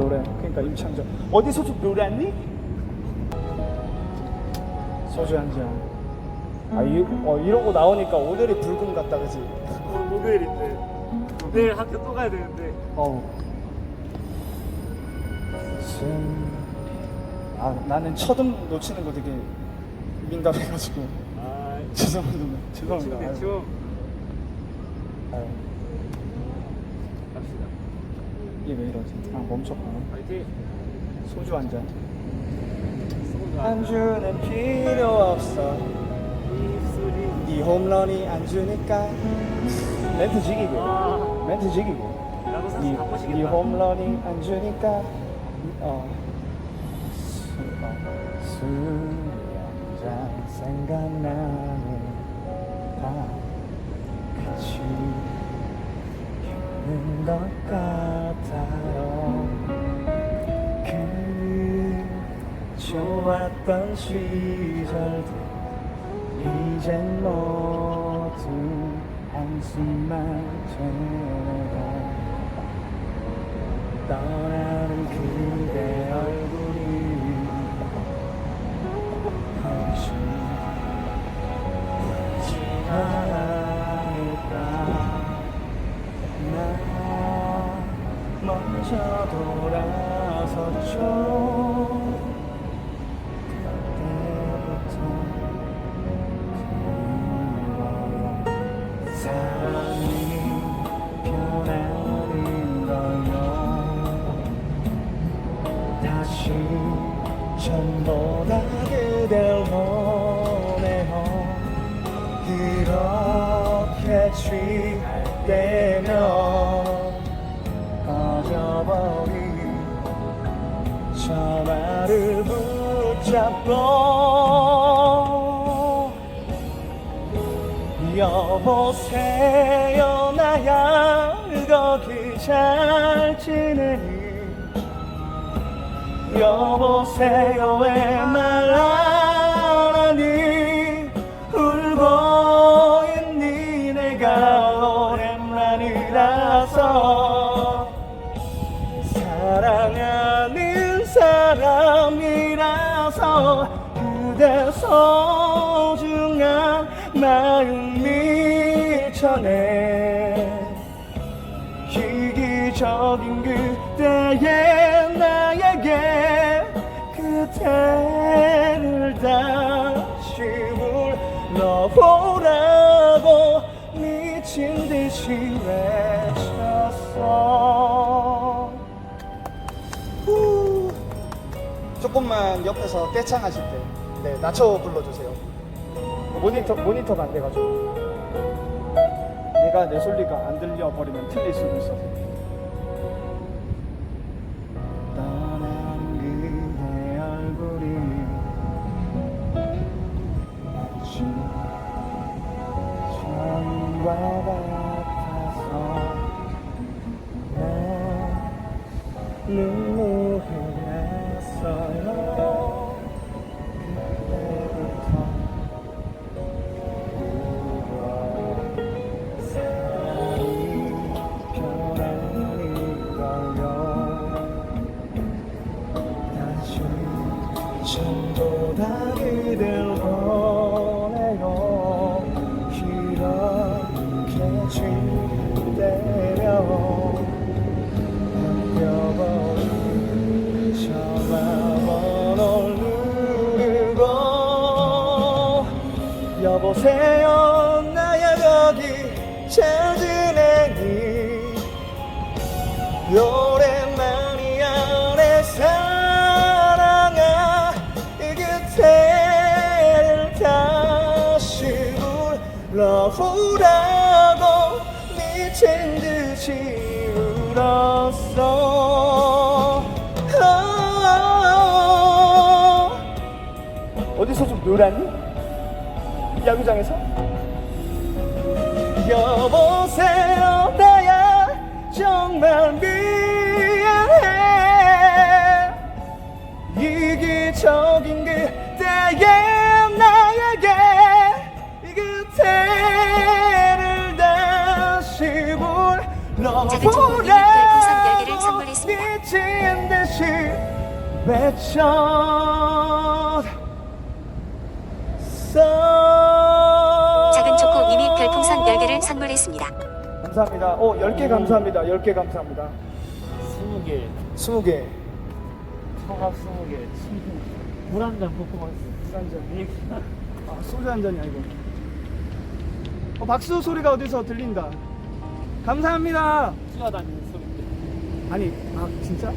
노래. 그러니까 임창정. 어디서 좀 노래했니? 소주 한 잔. 아, 이, 어, 이러고 나오니까 오늘이 불금 같다, 그지? 오늘 목요일인데 내일 학교 또 가야 되는데 어우. 음, 아, 나는 첫음 놓치는 거 되게 민감해가지고. 아 죄송합니다. 죄송합니다. 아유, 대충 아유, 갑시다 이게 왜 이러지? 아, 멈췄구나. 소주 한 잔. 안주는 필요 없어. 네 홈런이 안 주니까. 멘트 지기고. 아 멘트 지기고. 네, 다네 홈런이 안 주니까. 어. 술, 어. 술한잔 생각나는 다 같이 있는 것 같아요. 그 좋았던 시절들 이젠 모두 한숨만 채워가 떠나는 그대 얼굴이 혹시 지나 전보다 그댈 원해요 그렇게 취할 때면 전화를 붙잡고 여보세요 나야 거기 잘 지내니? 여보세요 왜말 안 하니? 울고 있니? 내가 오랜만이라서 그대 소중한 마음이 전해 희귀적인 그때의 나에게 그대를 다시 불러보라고 미친 듯이 외쳤어. 후. 조금만 옆에서 떼창하실 때 네, 낮춰 불러주세요. 모니터, 모니터가 안 돼가지고. 내가 내 소리가 안 들려 버리면 틀릴 수도 마치 처음과 같아서 내 눈 전보다 그댈 원해요. 이렇게 지대며 바뀌어버린 전화번호를 누르고 여보세요 그대를 다시 불러보라고 미친 듯이 울었어 어디서 좀 놀았니? 야구장에서? 여보 외쳐 작은 초코님이 별풍선 10개를 선물했습니다. 감사합니다. 오, 10개 감사합니다. 10개 감사합니다. 20개 20개. 청합 20개 물한잔 퍼포먼스 한잔. 아, 소주 한 잔이 아니고. 어, 박수 소리가 어디서 들린다. 감사합니다. 뛰어다니는 소리인데 아니, 아, 진짜?